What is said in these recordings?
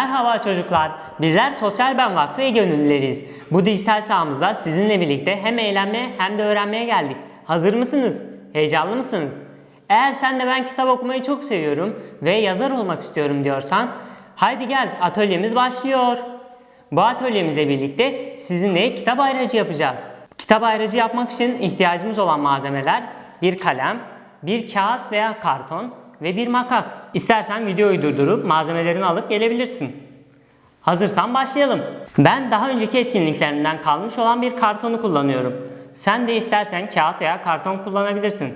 Merhaba çocuklar. Bizler Sosyal Ben Vakfı gönüllüleriyiz. Bu dijital sahamızda sizinle birlikte hem eğlenmeye hem de öğrenmeye geldik. Hazır mısınız? Heyecanlı mısınız? Eğer sen de ben kitap okumayı çok seviyorum ve yazar olmak istiyorum diyorsan haydi gel atölyemiz başlıyor. Bu atölyemizle birlikte sizinle kitap ayracı yapacağız. Kitap ayracı yapmak için ihtiyacımız olan malzemeler bir kalem, bir kağıt veya karton ve bir makas. İstersen videoyu durdurup malzemelerini alıp gelebilirsin. Hazırsan başlayalım. Ben daha önceki etkinliklerimden kalmış olan bir kartonu kullanıyorum. Sen de istersen kağıt veya karton kullanabilirsin.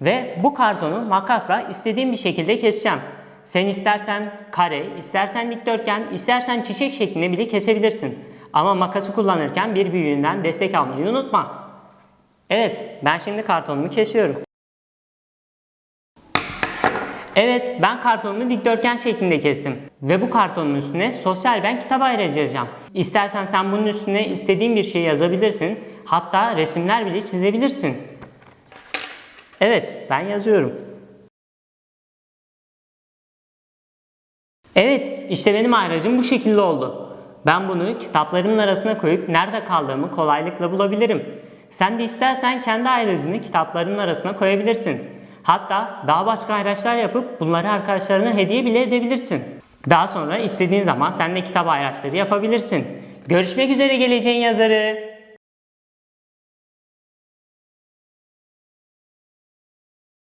Ve bu kartonu makasla istediğim bir şekilde keseceğim. Sen istersen kare, istersen dikdörtgen, istersen çiçek şeklinde bile kesebilirsin. Ama makası kullanırken bir büyüğünden destek almayı unutma. Evet, ben şimdi kartonumu kesiyorum. Evet, ben kartonumu dikdörtgen şeklinde kestim. Ve bu kartonun üstüne sosyal ben kitap yazacağım. İstersen sen bunun üstüne istediğin bir şey yazabilirsin. Hatta resimler bile çizebilirsin. Evet, ben yazıyorum. Evet, işte benim ayracım bu şekilde oldu. Ben bunu kitaplarımın arasına koyup nerede kaldığımı kolaylıkla bulabilirim. Sen de istersen kendi ayracını kitaplarının arasına koyabilirsin. Hatta daha başka ayraçlar yapıp bunları arkadaşlarına hediye bile edebilirsin. Daha sonra istediğin zaman sen de kitap ayraçları yapabilirsin. Görüşmek üzere geleceğin yazarı.